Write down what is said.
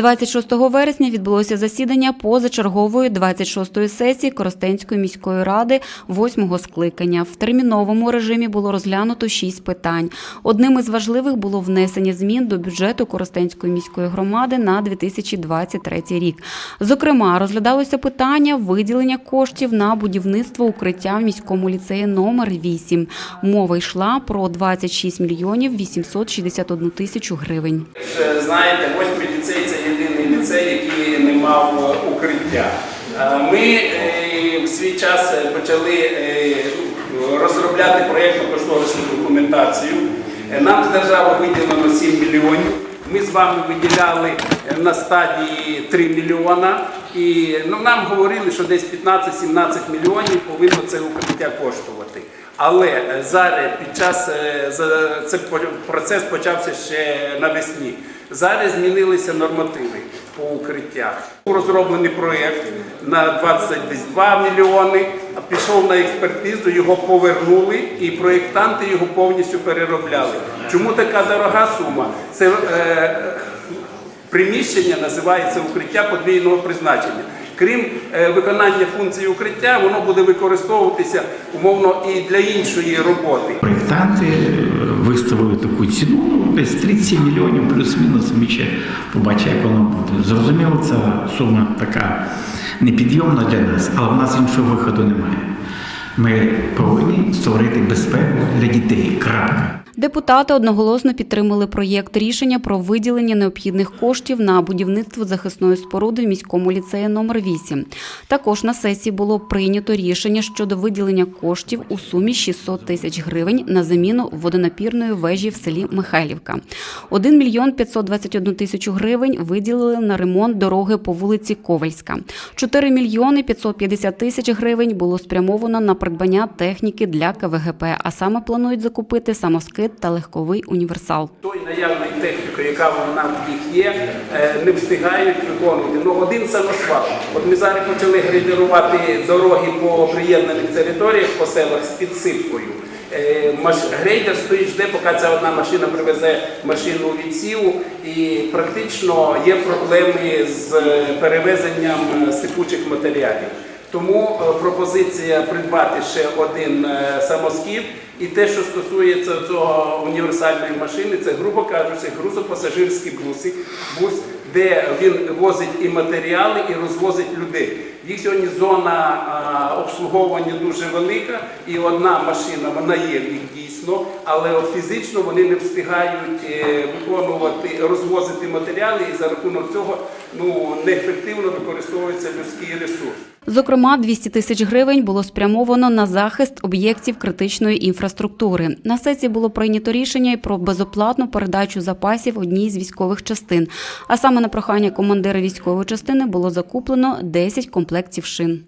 26 вересня відбулося засідання позачергової 26-ї сесії Коростенської міської ради 8-го скликання. В терміновому режимі було розглянуто шість питань. Одним із важливих було внесення змін до бюджету Коростенської міської громади на 2023 рік. Зокрема, розглядалося питання виділення коштів на будівництво укриття в міському ліцеї номер 8. Мова йшла про 26 мільйонів 861 тисячу гривень. Знаєте, восьмий ліцей це єдиний ліцей, який не мав е, укриття. Е, Ми е, в свій час почали розробляти проєктну кошторисну документацію. Нам з держави виділено 7 мільйонів. Ми з вами виділяли на стадії 3 мільйона. І ну, нам говорили, що десь 15-17 мільйонів повинно це укриття коштувати. Але зараз під час е, за- це процес почався ще навесні. Зараз змінилися нормативи по укриттях. Розроблений проєкт на 22 мільйони, пішов на експертизу, його повернули, і проєктанти його повністю переробляли. Чому така дорога сума? Це е, приміщення називається укриття подвійного призначення. Крім е, виконання функції укриття, воно буде використовуватися умовно і для іншої роботи. Проєктанти е, виставили таку ціну, ну, десь 37 мільйонів плюс-мінус, ми ще побачимо, як воно буде. Зрозуміло, ця сума така непідйомна для нас, але в нас іншого виходу немає. Ми повинні створити безпеку для дітей. Крапка. Депутати одноголосно підтримали проєкт рішення про виділення необхідних коштів на будівництво захисної споруди в міському ліцеї номер 8. Також на сесії було прийнято рішення щодо виділення коштів у сумі 600 тисяч гривень на заміну водонапірної вежі в селі Михайлівка. 1 мільйон 521 тисячу гривень виділили на ремонт дороги по вулиці Ковальська. 4 мільйони 550 тисяч гривень було спрямовано на придбання техніки для КВГП, а саме планують закупити самоскид та легковий універсал. Той наявної техніки, яка в нас їх є, е, не встигають виконувати. Ну один самосвал. От ми зараз почали грейдерувати дороги по приєднаних територіях по селах з підсипкою. Е, Грейдер стоїть, жде, поки ця одна машина привезе машину у відсіву, і практично є проблеми з е, перевезенням сипучих матеріалів. Тому е, пропозиція придбати ще один е, самоскид. І те, що стосується цього універсальної машини, це, грубо кажучи, грузопасажирський бусик, бус, де він возить і матеріали, і розвозить людей. Їх сьогодні зона а, обслуговування дуже велика, і одна машина вона є в них дійсно, але фізично вони не встигають е, виконувати, розвозити матеріали, і за рахунок цього ну, неефективно використовується людський ресурс. Зокрема, 200 тисяч гривень було спрямовано на захист об'єктів критичної інфраструктури. На сесії було прийнято рішення і про безоплатну передачу запасів одній з військових частин. А саме на прохання командира військової частини було закуплено 10 комплектів шин.